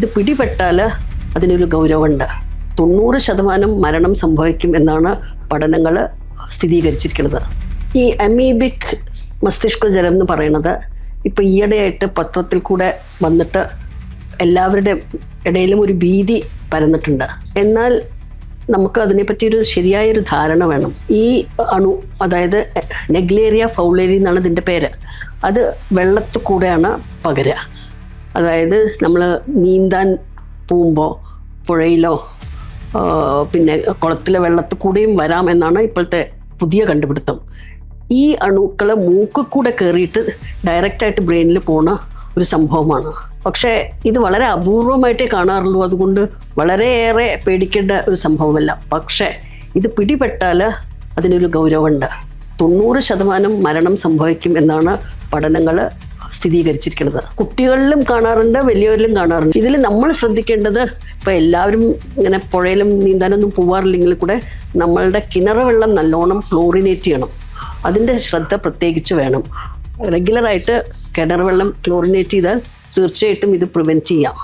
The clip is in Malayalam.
ഇത് പിടിപെട്ടാൽ അതിനൊരു ഗൗരവമുണ്ട്. തൊണ്ണൂറ് ശതമാനം മരണം സംഭവിക്കും എന്നാണ് പഠനങ്ങൾ സ്ഥിരീകരിച്ചിരിക്കുന്നത്. ഈ അമീബിക് മസ്തിഷ്ക ജലം എന്ന് പറയുന്നത് ഇപ്പോൾ ഈയിടെയായിട്ട് പത്രത്തിൽ കൂടെ വന്നിട്ട് എല്ലാവരുടെ ഇടയിലും ഒരു ഭീതി പരന്നിട്ടുണ്ട്. എന്നാൽ നമുക്ക് അതിനെപ്പറ്റി ഒരു ശരിയായൊരു ധാരണ വേണം. ഈ അണു അതായത് നെഗ്ലേറിയ ഫൗളേരി എന്നാണ് ഇതിന്റെ പേര്. അത് വെള്ളത്തിൽ കൂടെയാണ് പകരുക. അതായത് നമ്മൾ നീന്താൻ പോകുമ്പോൾ പുഴയിലോ പിന്നെ കുളത്തിലെ വെള്ളത്തിൽ കൂടെയും വരാം എന്നാണ് ഇപ്പോഴത്തെ പുതിയ കണ്ടുപിടുത്തം. ഈ അണുക്കൾ മൂക്കിൽ കൂടെ കയറിയിട്ട് ഡയറക്റ്റായിട്ട് ബ്രെയിനിൽ പോണ ഒരു സംഭവമാണ്. പക്ഷേ ഇത് വളരെ അപൂർവമായിട്ടേ കാണാറുള്ളൂ. അതുകൊണ്ട് വളരെയേറെ പേടിക്കേണ്ട ഒരു സംഭവമല്ല. പക്ഷേ ഇത് പിടിപെട്ടാൽ അതിനൊരു ഗൗരവമുണ്ട്. തൊണ്ണൂറ് ശതമാനം മരണം സംഭവിക്കും എന്നാണ് പഠനങ്ങൾ സ്ഥിരീകരിച്ചിരിക്കുന്നത്. കുട്ടികളിലും കാണാറുണ്ട് വലിയവരിലും കാണാറുണ്ട്. ഇതിൽ നമ്മൾ ശ്രദ്ധിക്കേണ്ടത് ഇപ്പോൾ എല്ലാവരും ഇങ്ങനെ പുഴയിലും നീന്താനൊന്നും പോവാറില്ലെങ്കിൽ കൂടെ നമ്മളുടെ കിണർ വെള്ളം നല്ലോണം ക്ലോറിനേറ്റ് ചെയ്യണം. അതിന്റെ ശ്രദ്ധ പ്രത്യേകിച്ച് വേണം. റെഗുലറായിട്ട് കിണർ വെള്ളം ക്ലോറിനേറ്റ് ചെയ്താൽ തീർച്ചയായിട്ടും ഇത് പ്രിവെന്റ് ചെയ്യാം.